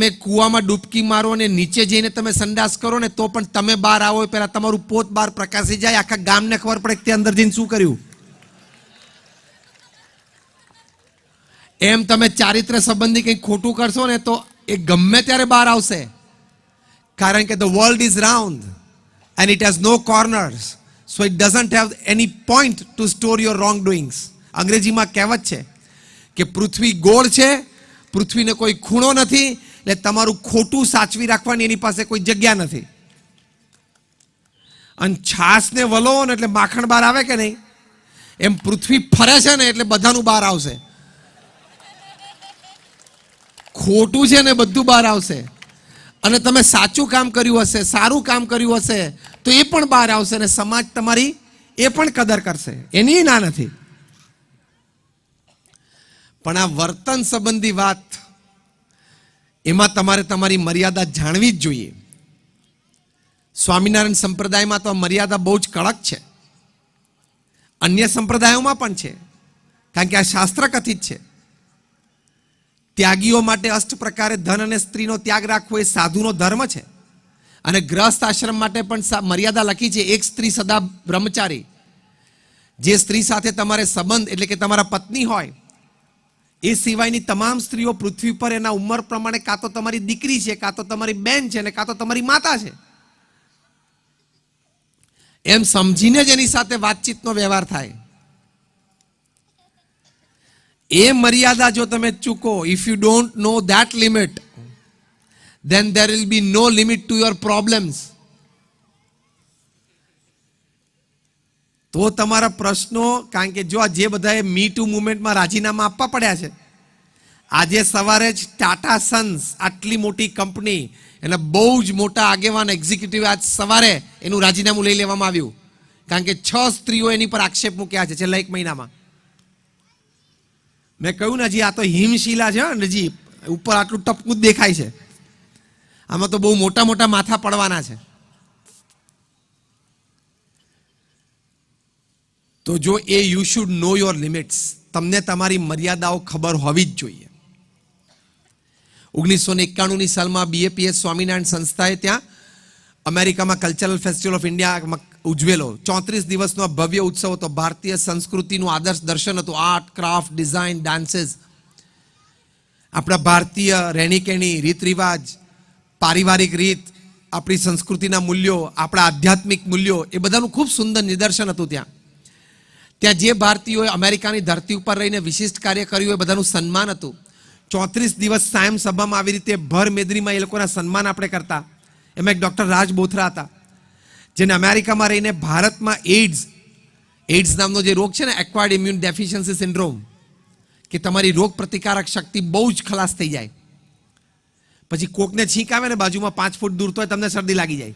તમે કૂવામાં ડૂબકી મારો અને નીચે જઈને તમે સંડાસ કરો ને તો પણ તમે બહાર આવો પહેલાં તમારું પોત બહાર પ્રકાશી જાય, આખા ગામને ખબર પડે કે અંદર જઈને શું કર્યું. એમ તમે ચારિત્ર સંબંધી કંઈક ખોટું કરશો ને તો એ ગમે ત્યારે બહાર આવશે. કારણ કે the world is round and it has no corners so it doesn't have any point to store your wrong doings અંગ્રેજીમાં કહેવત છે કે પૃથ્વી ગોળ છે, પૃથ્વીને કોઈ ખૂણો નથી એટલે તમારું ખોટું સાચવી રાખવાની એની પાસે કોઈ જગ્યા નથી. અને છાસને વલો ને એટલે માખણ બહાર આવે કે નહીં? એમ પૃથ્વી ફરે છે ને એટલે બધાનું બહાર આવશે. ખોટું છે ને બધું બહાર આવશે. અને તમે સાચું કામ કર્યું હશે, સારું કામ કર્યું હશે, તો એ પણ બહાર આવશે અને સમાજ તમારી એ પણ કદર કરશે. એની ના નથી. પણ આ વર્તન સંબંધી વાત એમાં તમારે તમારી મર્યાદા જાણવી જ જોઈએ. સ્વામિનારાયણ સંપ્રદાયમાં તો મર્યાદા બહુ જ કડક છે. અન્ય સંપ્રદાયોમાં પણ છે. કારણ કે આ શાસ્ત્ર કથિત છે. ત્યાગીઓ માટે અષ્ટ પ્રકારે ધન અને સ્ત્રીનો ત્યાગ રાખવો એ સાધુનો ધર્મ છે. અને ગ્રસ્ત આશ્રમ માટે પણ મર્યાદા લખી છે એક સ્ત્રી સદા બ્રહ્મચારી. જે સ્ત્રી સાથે તમારે સંબંધ, એટલે કે તમારા પત્ની હોય એ સિવાયની તમામ સ્ત્રીઓ પૃથ્વી પર એના ઉંમર પ્રમાણે કાં તો તમારી દીકરી છે, કાં તો તમારી બેન છે ને કાં તો તમારી માતા છે. એમ સમજીને જ એની સાથે વાતચીતનો વ્યવહાર થાય. એ મર્યાદા જો તમે ચૂકો if you don't know that limit then there will be no limit to your problems. તો તમારા પ્રશ્નો, કારણ કે જો આ જે બધાએ મી ટુ મુવમેન્ટમાં રાજીનામા આપવા પડ્યા છે, આજે સવારે જ ટાટા સન્સ આટલી મોટી કંપની એના બહુ જ મોટા આગેવાન એક્ઝિક્યુટિવ આજ સવારે એનું રાજીનામું લઈ લેવામાં આવ્યું. કારણ કે છ સ્ત્રીઓ એની પર આક્ષેપ મૂક્યા છે છેલ્લા એક મહિનામાં. મેં કહ્યું ને હજી આ તો હિમશિલા છે ને હજી ઉપર આટલું ટપકું જ દેખાય છે. આમાં તો બહુ મોટા મોટા માથા પડવાના છે. તો જો એ you should know your limits તમને તમારી મર્યાદાઓ ખબર હોવી જ જોઈએ. ઓગણીસો ને એકાણુંની સાલમાં બીએપીએસ સ્વામિનારાયણ સંસ્થાએ ત્યાં અમેરિકામાં કલ્ચરલ ફેસ્ટિવલ ઓફ ઇન્ડિયા ઉજવેલો. ચોત્રીસ દિવસનો ભવ્ય ઉત્સવ હતો. ભારતીય સંસ્કૃતિનું આદર્શ દર્શન હતું. આર્ટ ક્રાફ્ટ ડિઝાઇન ડાન્સીસ આપણા ભારતીય રહેણીકેણી રીત રિવાજ પારિવારિક રીત, આપણી સંસ્કૃતિના મૂલ્યો, આપણા આધ્યાત્મિક મૂલ્યો, એ બધાનું ખૂબ સુંદર નિદર્શન હતું ત્યાં. ત્યાં જે ભારતીયોએ અમેરિકાની ધરતી ઉપર રહીને વિશિષ્ટ કાર્ય કર્યું એ બધાનું સન્માન હતું. ચોત્રીસ દિવસ સાયમ સભામાં આવી રીતે ભર મેદરીમાં એ લોકોના સન્માન આપણે કરતા. એમાં એક ડૉક્ટર રાજ બોથરા હતા, જેને અમેરિકામાં રહીને ભારતમાં એઇડ્સ એઇડ્સ નામનો જે રોગ છે ને, એક્વાર્ડ ઇમ્યુન ડેફિશિયન્સી સિન્ડ્રોમ, કે તમારી રોગ પ્રતિકારક શક્તિ બહુ જ ખલાસ થઈ જાય. પછી કોકને છીંક આવે ને બાજુમાં પાંચ ફૂટ દૂર તો તમને શરદી લાગી જાય.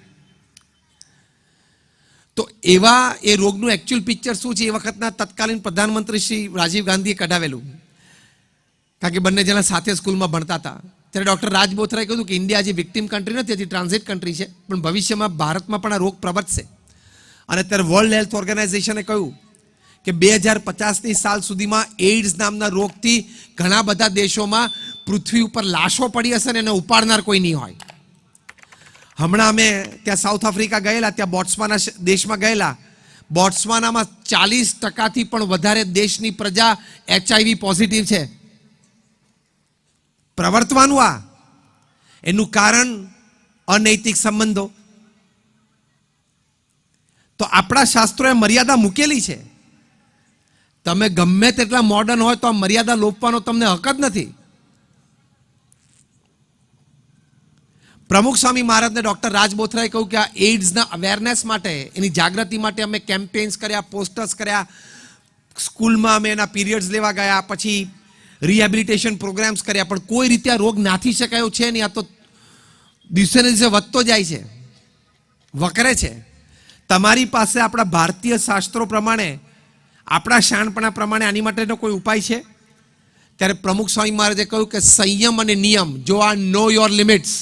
તો એવા એ રોગનું એકચ્યુઅલ પિક્ચર શું છે? એ વખતના તત્કાલીન પ્રધાનમંત્રી શ્રી રાજીવ ગાંધીએ કઢાવેલું. કારણ કે બંને જણા સાથે સ્કૂલમાં ભણતા હતા. ત્યારે ડૉક્ટર રાજ બોથરાએ કહ્યું કે ઇન્ડિયા જે વિક્ટિમ કન્ટ્રી નથી, હજી ટ્રાન્ઝિટ કન્ટ્રી છે, પણ ભવિષ્યમાં ભારતમાં પણ આ રોગ પ્રવર્તશે. અને અત્યારે વર્લ્ડ હેલ્થ ઓર્ગેનાઇઝેશને કહ્યું કે બે હજાર પચાસની સાલ સુધીમાં એઇડ્સ નામના રોગથી ઘણા બધા દેશોમાં પૃથ્વી ઉપર લાશો પડી હશે ને એને ઉપાડનાર કોઈ નહીં હોય. હમણાં અમે ત્યાં સાઉથ આફ્રિકા ગયેલા, ત્યાં બોટ્સવાના દેશમાં ગયેલા. બોટ્સવાનામાં ચાલીસ ટકાથી પણ વધારે દેશની પ્રજા એચઆઈવી પોઝિટિવ છે. પ્રવર્તવાનું આ. એનું કારણ અનૈતિક સંબંધો. તો આપણા શાસ્ત્રોએ મર્યાદા મૂકેલી છે. તમે ગમે તેટલા મોડર્ન હોય તો આ મર્યાદા લોપવાનો તમને હક જ નથી. પ્રમુખ સ્વામી મહારાજને ડૉક્ટર રાજ બોથરાએ કહ્યું કે આ એઇડ્સના અવેરનેસ માટે, એની જાગૃતિ માટે અમે કેમ્પેન્સ કર્યા પોસ્ટર્સ કર્યા. સ્કૂલમાં અમે એના પીરિયડ્સ લેવા ગયા, પછી રિહેબિલિટેશન પ્રોગ્રામ્સ કર્યા. પણ કોઈ રીતે આ રોગ નાથી શકાયો છે નહીં? આ તો દિવસે ને દિવસે વધતો જાય છે, વકરે છે. તમારી પાસે આપણા ભારતીય શાસ્ત્રો પ્રમાણે, આપણા શાણપણા પ્રમાણે આની માટેનો કોઈ ઉપાય છે? ત્યારે પ્રમુખ સ્વામી મહારાજે કહ્યું કે સંયમ અને નિયમ, જો આ નો યોર લિમિટ્સ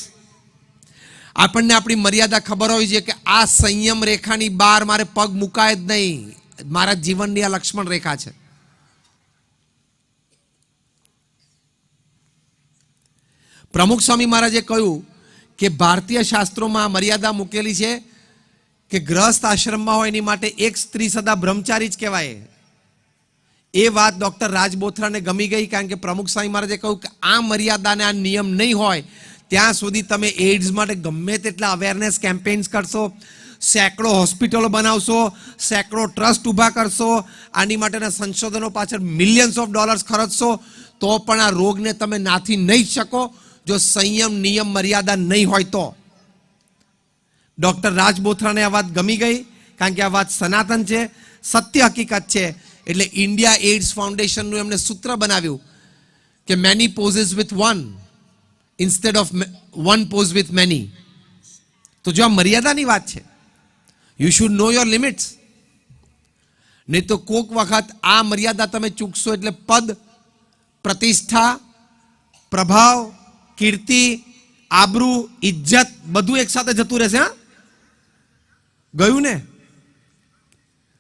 આપણને આપણી મર્યાદા ખબર હોય છે કે આ સંયમ રેખાની બહાર મારે પગ મુકાય જ નહીં. મારા જીવનની આ લક્ષ્મણ રેખા છે. પ્રમુખ સ્વામી મહારાજે કહ્યું કે ભારતીય શાસ્ત્રોમાં મર્યાદા મૂકેલી છે કે ગ્રસ્ત આશ્રમમાં હોય એની માટે એક સ્ત્રી સદા બ્રહ્મચારી જ કહેવાય. એ વાત ડોક્ટર રાજબોથરાને ગમી ગઈ કારણ કે પ્રમુખ સ્વામી મહારાજે કહ્યું કે આ મર્યાદાને આ નિયમ નહીં હોય ત્યાં સુધી તમે એઇડ્સ માટે ગમે તેટલા અવેરનેસ કેમ્પેન્સ કરશો, સેંકડો હોસ્પિટલો બનાવશો, સેંકડો ટ્રસ્ટ ઊભા કરશો, આની માટેના સંશોધનો પાછળ મિલિયન્સ ઓફ ડોલર્સ ખર્ચશો, તો પણ આ રોગને તમે નાથી નહીં શકો, જો સંયમ, નિયમ, મર્યાદા નહીં હોય તો. ડૉક્ટર રાજ બોથરાને આ વાત ગમી ગઈ, કારણ કે આ વાત સનાતન છે, સત્ય હકીકત છે, એટલે ઇન્ડિયા એઇડ્સ ફાઉન્ડેશનનું એમને સૂત્ર બનાવ્યું કે many poses with one instead of one pose with many તો જો આ મર્યાદાની વાત છે you should know your limits નહીં તો કોક વખત આ મર્યાદા તમે ચૂકશો એટલે પદ પ્રતિષ્ઠા પ્રભાવ કીર્તિ આબરૂ ઇજ્જત બધું એકસાથે જતું રહેશે હા ગયું ને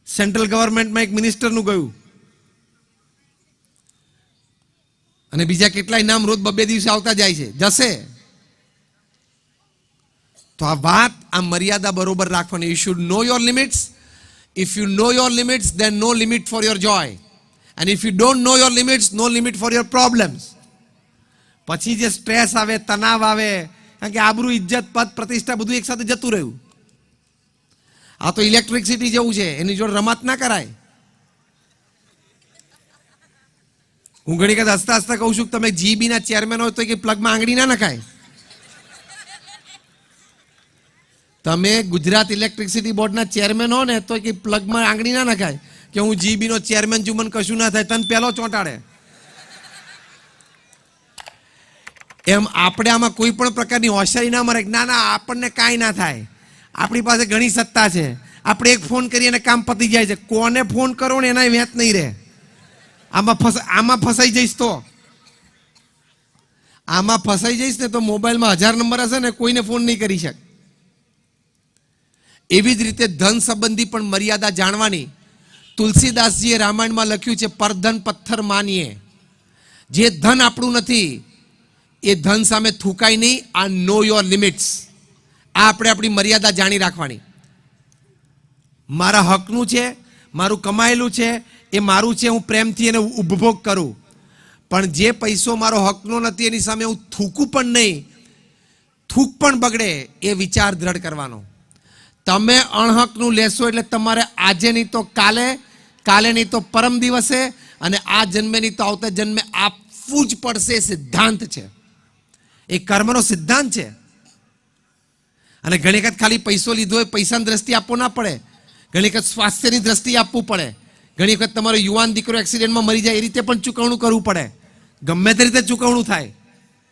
સેન્ટ્રલ ગવર્મેન્ટમાં એક મિનિસ્ટરનું ગયું અને બીજા કેટલાય નામ રોજ બબે દિવસે આવતા જાય છે. જશે. તો આ વાત આ મર્યાદા બરોબર રાખવાની. You should know your limits if you know your limits then no limit for your joy and if you don't know your limits no limit for your problems પછી જે સ્ટ્રેસ આવે, તણાવ આવે, કારણ કે આબરૂ, ઇજ્જત, પદ, પ્રતિષ્ઠા બધું એકસાથે જતું રહ્યું. આ તો ઇલેક્ટ્રિસિટી જેવું છે. એની જોડે રમત ના કરાય. હું ઘણી વખત હસતા હસતા કહું છું કે તમે જીબી ના ચેરમેન હોય તો કે પ્લગમાં આંગળી ના નખાય. તમે ગુજરાત ઇલેક્ટ્રિસિટી બોર્ડના ચેરમેન હો ને તો કે પ્લગમાં આંગળી ના નખાય કે હું જીબી નો ચેરમેન છું, મને કશું ના થાય, તને પહેલો ચોંટાડે. એમ આપણે આમાં કોઈ પણ પ્રકારની હોશિયારી ના મરે ના ના, આપણને કાંઈ ના થાય. આપણી પાસે ઘણી સત્તા છે. આપણે એક ફોન કરીએ અને કામ પતી જાય છે. કોને ફોન કરો ને એના વેત નહીં રહે. આમાં ફસ, આમાં ફસાઈ જઈશ તો. આમાં ફસાઈ જઈશ ને તો મોબાઈલમાં હજાર નંબર હશે ને કોઈને ફોન નહીં કરી શકે. એવી જ રીતે ધન સંબંધી પણ મર્યાદા જાણવાની. તુલસીદાસજીએ રામાયણમાં લખ્યું છે, પરધન પથ્થર માનીએ. જે ધન આપણું નથી, એ ધન સામે થૂકાય નહીં. આ નો યોર લિમિટ્સ આ આપણે આપણી મર્યાદા જાણી રાખવાની. મારા હકનું છે, મારું કમાયેલું છે એ મારું છે, હું પ્રેમથી એને ઉપભોગ કરું. પણ જે પૈસો મારો હકનો નથી, એની સામે હું થૂકું પણ નહીં. થૂક પણ બગડે એ વિચાર દ્રઢ કરવાનો. તમે અણહકનું લેશો એટલે તમારે આજે નહીં તો કાલે કાલે નહીં તો પરમ દિવસે, અને આ જન્મે નહીં તો આવતા જન્મે આપવું જ પડશે એ સિદ્ધાંત છે. એ કર્મનો સિદ્ધાંત છે. અને ઘણી વખત ખાલી પૈસો લીધો હોય, પૈસાની દ્રષ્ટિ આપવો ના પડે. ઘણી વખત સ્વાસ્થ્યની દ્રષ્ટિ આપવું પડે. ઘણી વખત તમારો યુવાન દીકરો એક્સિડન્ટમાં મરી જાય એ રીતે પણ ચૂકવણું કરવું પડે. ગમે તે રીતે ચૂકવણું થાય.